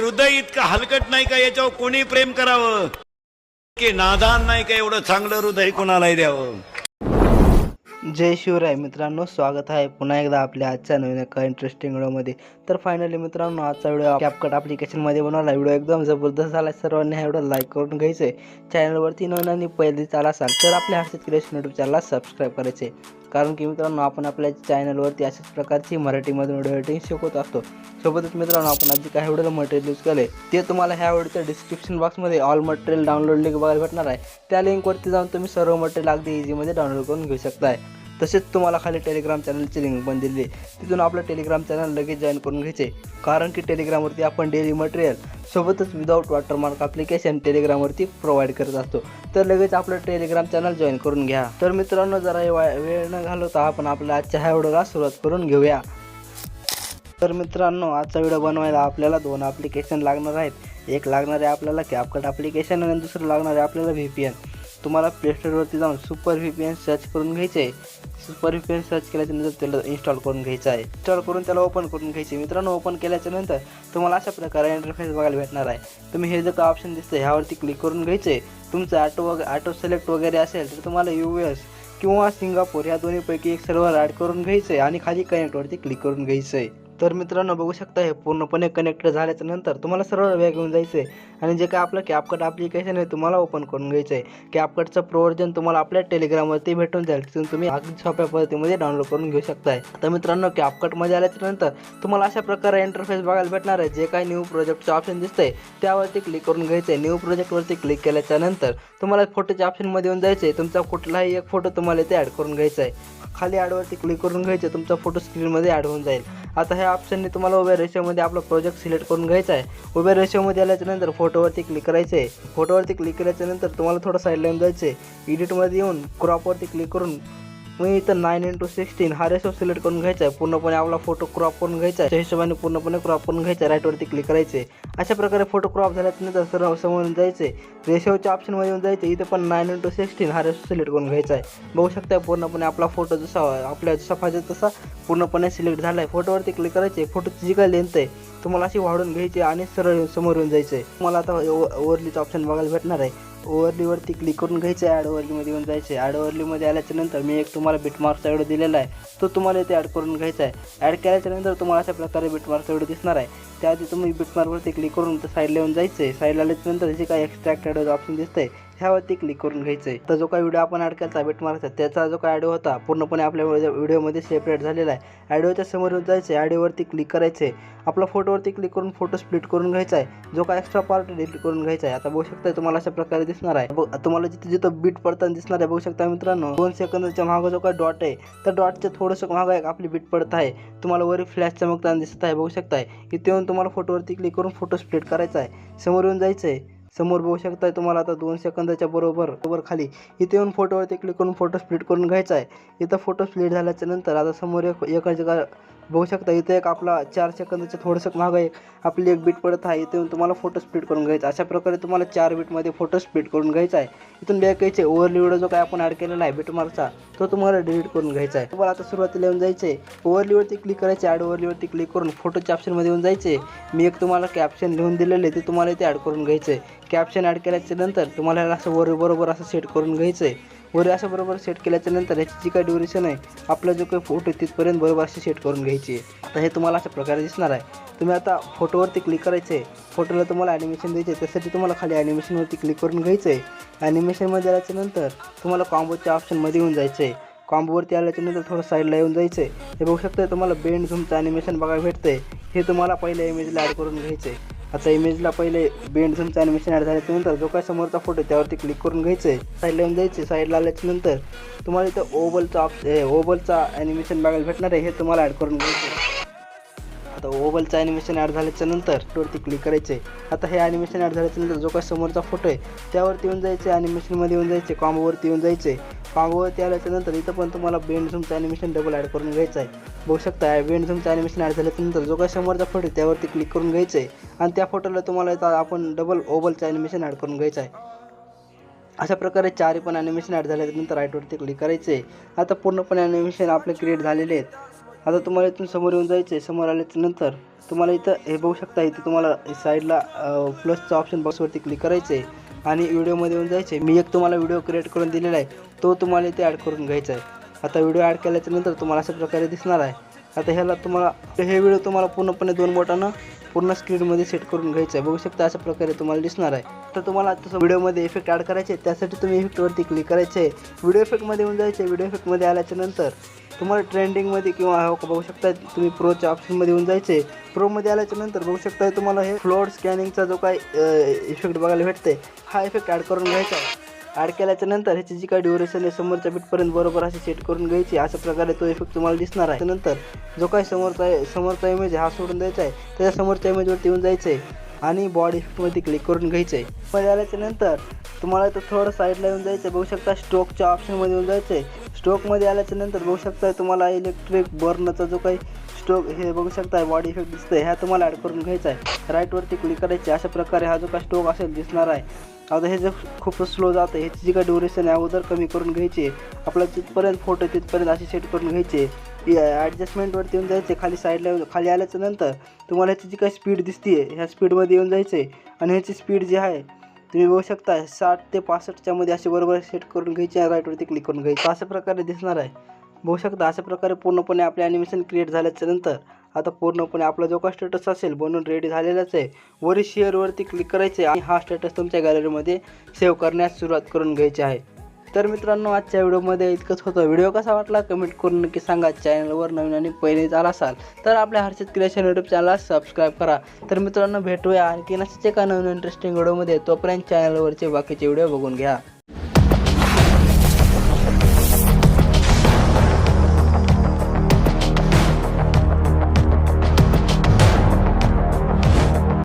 हृदय इतकं हलकट नाही का? याच्यावर कोणी प्रेम करावं? की नादान नाही का? एवढं चांगलं हृदय कोणालाही द्यावं? जय शिवराय. मित्रांनो स्वागत आहे पुन्हा एकदा आपल्या आजच्या नवीन एका इंटरेस्टिंग व्हिडिओमध्ये तर फायनली मित्रांनो आजचा व्हिडिओ कॅपकट ॲप्लिकेशनमध्ये बनवला. व्हिडिओ एकदम जबरदस्त झाला. सर्वांनी हा व्हिडिओ लाईक करून घ्यायचं. आहे चॅनलवरती नवीन आणि पहिली चाला असाल तर आपल्या हर्षित क्रिएशन यूट्यूब चॅनलला सबस्क्राईब करायचे. कारण की मित्रांनो आपण आपल्या चॅनलवरती अशाच प्रकारची मराठीमधून व्हिडिओ एडिटिंग शिकवत असतो. सोबतच मित्रांनो आपण आज जे काही व्हिडिओला मटेरियल यूज केले ते तुम्हाला ह्या व्हिडिओच्या डिस्क्रिप्शन बॉक्समध्ये ऑल मटेरियल डाउनलोड लिंक बघायला भेटणार आहे. त्या लिंकवरती जाऊन तुम्ही सर्व मटेरियल अगदी इझीमध्ये डाउनलोड करून घेऊ शकताय. तसेच तुम्हाला खाली टेलिग्राम चॅनलची लिंक पण दिली आहे. तिथून आपलं टेलिग्राम चॅनल लगेच जॉईन करून घ्यायचे. कारण की टेलिग्रामवरती आपण डेली मटेरियल सोबतच विदाऊट वॉटरमार्क ॲप्लिकेशन टेलिग्रामवरती प्रोव्हाइड करत असतो. तर लगेच आपलं टेलिग्राम चॅनल जॉईन करून घ्या. तर मित्रांनो जरा वेळ न घालवता आपण आपल्या आजच्या ह्या व्हिडिओला सुरुवात करून घेऊया. तर मित्रांनो आजचा व्हिडिओ बनवायला आपल्याला दोन ॲप्लिकेशन लागणार आहेत. एक लागणार आहे आपल्याला कॅपकट ॲप्लिकेशन आणि दुसरं लागणार आहे आपल्याला व्ही पी एन तुम्हाला प्लेस्टोरवरती जाऊन super V P N search करून घ्यायचं आहे super V P N search केल्याच्यानंतर त्याला इन्स्टॉल करून घ्यायचं आहे. इन्स्टॉल करून त्याला ओपन करून घ्यायचे मित्रांनो ओपन केल्याच्यानंतर तुम्हाला अशा प्रकारे इंटरफेस बघायला भेटणार आहे. तुम्ही हे जे काय ऑप्शन दिसतं ह्यावरती क्लिक करून घ्यायचे तुमचं ऑटो वगैरे ऑटो सिलेक्ट वगैरे असेल तर तुम्हाला यू एस किंवा सिंगापूर या दोन्हीपैकी एक सर्व्हर ॲड करून घ्यायचं आहे आणि खाली कनेक्टवरती क्लिक करून घ्यायचं आहे तर मित्रांनो बघू शकता हे पूर्णपणे कनेक्ट झाल्याच्यानंतर तुम्हाला सर्व वेग घेऊन जायचं आहे आणि जे काय आपलं कॅपकट ॲप्लिकेशन आहे तुम्हाला ओपन करून घ्यायचं आहे कॅपकटचं प्रोवर्जन तुम्हाला आपल्या टेलिग्रामवरती भेटून जाईल. तिथून तुम्ही अगदी सोप्या पद्धतीमध्ये डाउनलोड करून घेऊ शकताय. तर मित्रांनो कॅपकटमध्ये आल्याच्यानंतर तुम्हाला अशा प्रकारे इंटरफेस बघायला भेटणार आहे. जे काही न्यू प्रोजेक्टचं ऑप्शन दिसतंय त्यावरती क्लिक करून घ्यायचं आहे न्यू प्रोजेक्टवरती क्लिक केल्याच्यानंतर तुम्हाला फोटोच्या ऑप्शनमध्ये येऊन जायचं आहे तुमचा कुठलाही एक फोटो तुम्हाला इथे ॲड करून घ्यायचा आहे खाली ॲडवरती क्लिक करून घ्यायचं तुमचा फोटो स्क्रीनमध्ये ॲड होऊन जाईल. आता ह्या ऑप्शनने तुम्हाला उभ्या रेशोमध्ये आपला प्रोजेक्ट सिलेक्ट करून घ्यायचा आहे. उभ्या रेशोमध्ये आल्याच्यानंतर फोटोवरती क्लिक करायचं. आहे फोटोवरती क्लिक केल्याच्यानंतर तुम्हाला थोडं साईडलाईन जायचं आहे एडिटमध्ये येऊन क्रॉपवरती क्लिक करून मग इथं नाईन इंटू सिक्स्टीन हा रेशो सिलेक्ट करून घ्यायचा आहे. पूर्णपणे आपला फोटो क्रॉप करून घ्यायचा आहे. त्या हिशोबाने पूर्णपणे क्रॉप करून घ्यायचा आहे. राईटवरती क्लिक करायचे अशा प्रकारे फोटो क्रॉप झाल्यानंतर सर्व समोर जायचे रेशोच्या ऑप्शनमध्ये येऊन जायचे इथे पण नाईन इंटू सिक्स्टीन हा रेशो सिलेक्ट करून घ्यायचा आहे. बघू शकता पूर्णपणे आपला फोटो जसा आपल्या जसा पाहिजे तसा पूर्णपणे सिलेक्ट झाला आहे फोटोवरती क्लिक करायचे. फोटोची जी काही लेंथ आहे तुम्हाला अशी वाढून घ्यायची आणि सरळ समोर येऊन जायचं आहे. तुम्हाला आता ओव्हरलीचं ऑप्शन बघायला भेटणार आहे. ओव्हरलीवरती क्लिक करून घ्यायचं आहे ॲड ओव्हरलीमध्ये येऊन जायचं आहे. ॲड ओव्हरलीमध्ये आल्याच्यानंतर मी एक तुम्हाला बिटमार्कचा व्हिडिओ दिलेला आहे. तो तुम्हाला इथे ॲड करून घ्यायचा आहे. ॲड केल्याच्यानंतर तुम्हाला अशा प्रकारे बिटमार्कचा व्हिडिओ दिसणार आहे. त्याआधी तुम्ही बिटमार्कवरती क्लिक करून साईडला येऊन जायचं आहे. साईडला आल्याच्यानंतर जे काही एक्स्ट्रॅक्ट ॲड ऑप्शन आहे ह्यावरती क्लिक करून घ्यायचं आहे तर जो काही व्हिडिओ आपण ॲड केला बिटमार्कचा त्याचा जो काही ऑडिओ होता पूर्णपणे आपल्या व्हिडिओमध्ये सेपरेट झालेला आहे. ॲडिओच्या समोर येऊन जायचं आहे ॲडिओवरती क्लिक करायचं आहे आपला फोटोवरती क्लिक करून फोटो स्प्लिट करून घ्यायचा आहे जो काय एक्स्ट्रा पार्ट डिलीट करून घ्यायचा आहे आता बघू शकता तुम्हाला अशा प्रकारे दिसणार आहे. तुम्हाला जिथे जिथं बीट पडताना दिसणार आहे बघू शकता मित्रांनो दोन सेकंदाच्या मागं जो काय डॉट आहे त्या डॉटच्या थोडंसं मागं एक आपली बीट पडत आहे. तुम्हाला वरी फ्लॅश चमकताना दिसत आहे बघू शकताय. इथे येऊन तुम्हाला फोटोवरती क्लिक करून फोटो स्प्लिट करायचा आहे समोर येऊन जायचं आहे समोर बघू शकताय तुम्हाला आता दोन सेकंदाच्या बरोबर बरोबर खाली. इथे येऊन फोटोवरती क्लिक करून फोटो स्प्लिट करून घ्यायचा आहे. इथं फोटो स्प्लिट झाल्याच्यानंतर आता समोर एक एका जगा बघू शकता इथे एक आपला चार सेकंदाच्या थोडंसं मागं आहे. आपली एक बीट पडत आहे इथे येऊन तुम्हाला फोटो स्पीड करून घ्यायचा. अशा प्रकारे तुम्हाला चार बीटमध्ये फोटो स्पीड करून घ्यायचा आहे. इथून बॅक यायचे ओव्हरली व्हिडिओ जो काय आपण ॲड केलेला आहे बीटमार्कचा तो तुम्हाला डिलीट करून घ्यायचा आहे. तुम्हाला आता सुरुवातीला येऊन जायचं आहे ओव्हरलीवरती क्लिक करायचे ॲड ओव्हरलीवरती क्लिक करून फोटोच्या ऑप्शनमध्ये येऊन जायचे. मी एक तुम्हाला कॅप्शन लिहून दिलेलं आहे ते तुम्हाला इथे ॲड करून घ्यायचं आहे कॅप्शन ॲड केल्याच्यानंतर तुम्हाला असं वर बरोबर असं सेट करून घ्यायचं आहे वर असं बरोबर सेट केल्याच्यानंतर याची जी काही ड्युरेशन आहे आपला जो काही फोटो आहे तिथपर्यंत बरोबर अशी सेट करून घ्यायची आहे. आता हे तुम्हाला अशा प्रकारे दिसणार आहे. तुम्ही आता फोटोवरती क्लिक करायचं आहे. फोटोला तुम्हाला ॲनिमेशन द्यायचे आहे. त्यासाठी तुम्हाला खाली ॲनिमेशनवरती क्लिक करून घ्यायचं आहे. ॲनिमेशनमध्ये आल्याच्यानंतर तुम्हाला कॉम्बोच्या ऑप्शनमध्ये येऊन जायचं आहे. कॉम्बोवरती आल्याच्यानंतर थोडं साईडला येऊन जायचं आहे. हे बघू शकता तुम्हाला बेंड झूमचं ॲनिमेशन बघायला भेटतं आहे हे तुम्हाला पहिल्या इमेजला ॲड करून घ्यायचं आहे. आता इमेजला पहिले बेंड झूमचं ॲनिमेशन ॲड झाल्याच्यानंतर जो काय समोरचा फोटो आहे त्यावरती क्लिक करून घ्यायचं आहे साईडला येऊन जायचं साईडला आल्याच्यानंतर तुम्हाला इथं ओबलचा ऑप्श ओबलचा ॲनिमेशन बघायला भेटणार आहे हे तुम्हाला ॲड करून घ्यायचं आहे आता ओबलचं ॲनिमेशन ॲड झाल्याच्यानंतर वरती क्लिक करायचे आता हे ॲनिमेशन ॲड झाल्याच्यानंतर जो काय समोरचा फोटो आहे त्यावरती येऊन जायचे ॲनिमेशनमध्ये येऊन जायचे कॉम्बोवरती येऊन जायचे कॉम्बोवरती आल्याच्यानंतर इथं पण तुम्हाला बेंड झूमचं ॲनिमेशन डबल ॲड करून घ्यायचं आहे. बघू शकता बेंड झूमचं ॲनिमेशन ॲड झाल्याच्यानंतर जो काही समोरचा फोटो आहे त्यावरती क्लिक करून घ्यायचं आहे. आणि त्या फोटोला तुम्हाला इथं आपण डबल ओबलचं ॲनिमेशन ॲड करून घ्यायचं आहे. अशा प्रकारे चारही पण ॲनिमेशन ॲड झाल्यानंतर राईटवरती क्लिक करायचे आता पूर्णपणे ॲनिमेशन आपले क्रिएट झालेले आहेत. आता तुम्हाला इथून समोर येऊन जायचं आहे. समोर आल्याच्यानंतर तुम्हाला इथं हे बघू शकता इथं तुम्हाला साईडला प्लसचा ऑप्शन बॉक्सवरती क्लिक करायचं आहे. आणि व्हिडिओमध्ये येऊन जायचे मी एक तुम्हाला व्हिडिओ क्रिएट करून दिलेला आहे. तो तुम्हाला इथे ॲड करून घ्यायचा आहे. आता व्हिडिओ ॲड केल्याच्यानंतर तुम्हाला अशा प्रकारे दिसणार आहे. आता ह्याला तुम्हाला हे व्हिडिओ तुम्हाला पूर्णपणे दोन बोटानं पूर्ण स्क्रीनमध्ये सेट करून घ्यायचं आहे. बघू शकता अशा प्रकारे तुम्हाला दिसणार आहे. तर तुम्हाला तसं व्हिडिओमध्ये इफेक्ट ॲड करायचे त्यासाठी तुम्ही इफेक्टवरती क्लिक करायचे आहे. व्हिडिओ इफेक्टमध्ये येऊन जायचे व्हिडिओ इफेक्टमध्ये आल्याच्यानंतर तुम्हाला ट्रेंडिंगमध्ये किंवा हो बघू शकता तुम्ही प्रोच्या ऑप्शनमध्ये येऊन जायचे प्रोमध्ये आल्याच्यानंतर बघू शकता तुम्हाला हे फ्लोअर स्कॅनिंगचा जो काय इफेक्ट बघायला भेटते हा इफेक्ट ॲड करून घ्यायचा आहे. ॲड केल्याच्यानंतर ह्याची जी काय ड्युरेशन आहे समोरच्या बीटपर्यंत बरोबर अशी सेट करून घ्यायची अशा प्रकारे तो इफेक्ट तुम्हाला दिसणार आहे. त्यानंतर जो काही समोरचा आहे समोरचा इमेज हा सोडून द्यायचा आहे. त्याच्या समोरच्या इमेजवरती येऊन जायचं आहे आणि बॉडी इफेक्टमध्ये क्लिक करून घ्यायचं आहे मध्ये आल्याच्यानंतर तुम्हाला इथं थोडं साईडला येऊन जायचं आहे बघू शकता स्ट्रोकच्या ऑप्शनमध्ये येऊन जायचं आहे स्ट्रोकमध्ये आल्याच्यानंतर बघू शकता तुम्हाला इलेक्ट्रिक बर्नचा जो काही स्ट्रोक हे बघू शकताय बॉडी इफेक्ट दिसतंय ह्या तुम्हाला ॲड करून घ्यायचा आहे. राईटवरती क्लिक करायचे अशा प्रकारे हा जो काय स्ट्रोक असेल दिसणार आहे. आता हे जे खूप स्लो जातं ह्याची जी काय ड्युरेशन आहे अगोदर कमी करून घ्यायची आहे. आपला तिथपर्यंत फोटो तिथपर्यंत अशी सेट करून घ्यायचे ॲडजस्टमेंटवरती येऊन जायचे खाली साईडला खाली आल्याच्यानंतर तुम्हाला ह्याची जी काही स्पीड दिसते ह्या स्पीडमध्ये येऊन जायचं आहे. आणि ह्याची स्पीड जी आहे तुम्ही बघू शकता साठ ते पासष्टच्या मध्ये असे बरोबर सेट करून घ्यायचे आणि राईटवरती क्लिक करून घ्यायचे. अशा प्रकारे दिसणार आहे. बघू शकता अशा प्रकारे पूर्णपणे आपले ॲनिमेशन क्रिएट झाल्याच्यानंतर आता पूर्णपणे आपला जो का स्टेटस असेल बनवून रेडी झालेलाच आहे. वरील शेअरवरती क्लिक करायचे आणि हा स्टेटस तुमच्या गॅलरीमध्ये सेव्ह करण्यास सुरुवात करून घ्यायची आहे. तर मित्रांनो आजच्या व्हिडिओमध्ये इतकंच होतं. व्हिडिओ कसा वाटला कमेंट करून नक्की सांगा. चॅनलवर नवीन आणि पहिले झाला असाल तर आपल्या हर्षित क्रिएशन यूट्यूब चॅनलला सबस्क्राईब करा. तर मित्रांनो भेटूया आणखी असेच एका नवीन इंटरेस्टिंग व्हिडिओमध्ये तोपर्यंत चॅनलवरचे बाकीचे व्हिडिओ बघून घ्या.